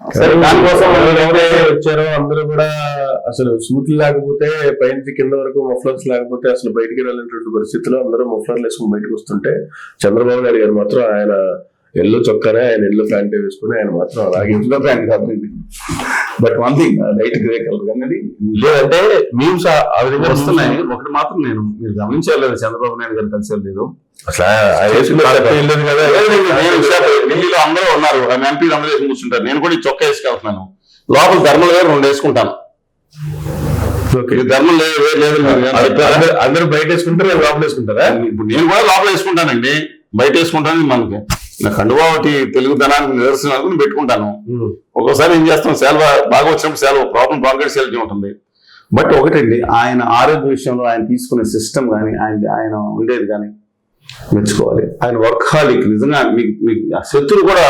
సరే దానికోసం ఎవరైతే వచ్చారో అందరూ కూడా అసలు సూట్లు లేకపోతే పైనుంచి కింద వరకు మఫ్లర్స్ లేకపోతే అసలు బయటికి వెళ్ళినటువంటి పరిస్థితిలో అందరూ మఫ్లర్లు వేసుకుని బయటకు వస్తుంటే చంద్రబాబు నాయుడు గారు మాత్రం ఆయన ఎల్లు చొక్కానే ఆయన ఎల్లు ప్యాంట్ వేసుకుని ఆయన మాత్రం అలాగే ఇంట్లో ప్యాంట్ కాదండి but one thing light grey colour కానీ లేదంటే మీమ్స్ ఆ విధంగా వస్తున్నాయి. ఒకటి మాత్రం నేను మీరు గమనించలేదు. చంద్రబాబు నాయుడు గారు కలిసి లేదు అసలు ఢిల్లీలో అందరూ ఉన్నారు. ఎంపీలు అందరూ వేసి కూర్చుంటారు. నేను కూడా ఈ చొక్కా వేసుకెళ్తున్నాను. లోపల ధర్మలు వేరు రెండు వేసుకుంటాను. ధర్మం లేదు వేరు లేదు మీరు అందరూ- బయట వేసుకుంటారు లోపల వేసుకుంటారా? ఇప్పుడు నేను కూడా లోపల వేసుకుంటానండి. బయట వేసుకుంటాను మనకి. నా కండువా ఒకటి తెలుగుదనానికి నిదర్శనం అనుకుని పెట్టుకుంటాను. ఒక్కోసారి ఏం చేస్తాం సెలవు బాగా వచ్చినప్పుడు సెలవు ప్రాబ్లం బాగా సెలవు ఉంటుంది. బట్ ఒకటండి ఆయన ఆరోగ్య విషయంలో ఆయన తీసుకునే సిస్టమ్ కానీ ఆయన ఆయన ఉండేది కానీ మెచ్చుకోవాలి. ఆయన వర్క్ హాలిక్ నిజంగా మీకు మీకు ఆ శత్రువు కూడా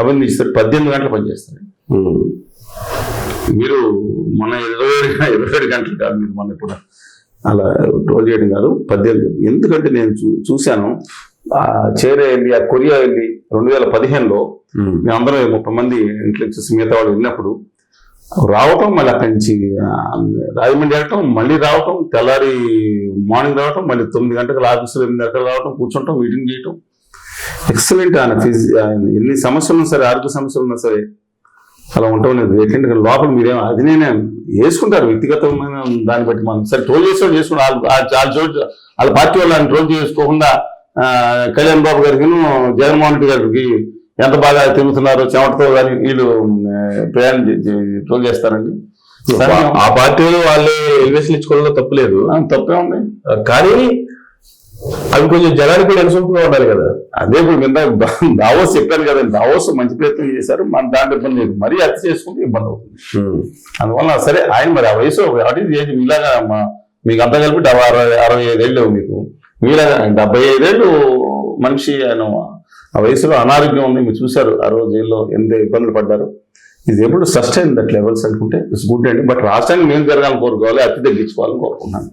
అభినందిస్తారు పద్దెనిమిది గంటలు పనిచేస్తారు. మీరు మొన్న ఇరవై ఏడు ఇరవై ఏడు గంటలు కాదు మీరు మొన్న ఇప్పుడు అలా రోజు చేయడం కాదు పద్దెనిమిది ఎందుకంటే నేను చూ చూశాను చేరే వెళ్ళి ఆ కొరియా వెళ్ళి రెండు వేల పదిహేనులో ఉమ్. మేమందరం ముప్పై మంది ఇంటెలిజెన్స్ మిగతా వాళ్ళు వెళ్ళినప్పుడు రావటం మళ్ళీ అక్కడి నుంచి రాజమండ్రి వెళ్ళటం మళ్ళీ రావటం తెల్లారి మార్నింగ్ రావటం మళ్ళీ తొమ్మిది గంటలకు ఆఫీసులో ఎనిమిది గంటలకు రావటం కూర్చుంటాం మీటింగ్ చేయటం. ఎక్సలెంట్ ఆయన ఫిజి ఎన్ని సమస్యలు ఉన్నా సరే ఆరోగ్య సమస్యలు ఉన్నా సరే అలా ఉండటం లేదు. ఏంటంటే లోపల మీరేం అది నేనే వేసుకుంటారు వ్యక్తిగతమైన దాన్ని బట్టి మనం. సరే ట్రోల్ చేసేవాళ్ళు చేసుకుంటారు. వాళ్ళు పార్టీ వాళ్ళు ఆయన ట్రోల్ చేసుకోకుండా కళ్యాణ్ బాబు గారికి జగన్మోహన్ రెడ్డి గారికి ఎంత బాగా తిరుగుతున్నారో చెమటతో కానీ వీళ్ళు ప్రయాణం ట్రోల్ చేస్తారండి ఆ పార్టీలో వాళ్ళే ఎలివేషన్ ఇచ్చుకోవడంలో తప్పులేదు తప్పే ఉంది. కానీ అవి కొంచెం జనానికి కూడా అనుసంపుగా ఉండాలి కదా. అదే ఇప్పుడు కింద దావోస్ చెప్పాను కదా దావోస్ మంచి ప్రయత్నం చేశారు మన దాంట్లో ఇబ్బంది లేదు. మరీ అతి చేసుకుంటే ఇబ్బంది అవుతుంది. అందువల్ల సరే ఆయన మరి ఆ వయసు వాటి ఏజ్ మీలాగా మా మీకు అంతా కలిపి అరవై అరవై ఐదేళ్ళు మీకు. మీలాగా డెబ్బై ఐదేళ్ళు మనిషి ఆయన ఆ వయసులో అనారోగ్యం ఉంది. మీరు చూశారు ఆ రోజు జైల్లో ఎంత ఇబ్బందులు పడ్డారు. ఇది ఎప్పుడు సస్టైన్ దట్ లెవెల్స్ అనుకుంటే ఇట్స్ గుడ్ అండి. బట్ రాష్ట్రానికి మేము జరగాలని కోరుకోవాలి అతి తగ్గించుకోవాలని కోరుకున్నాను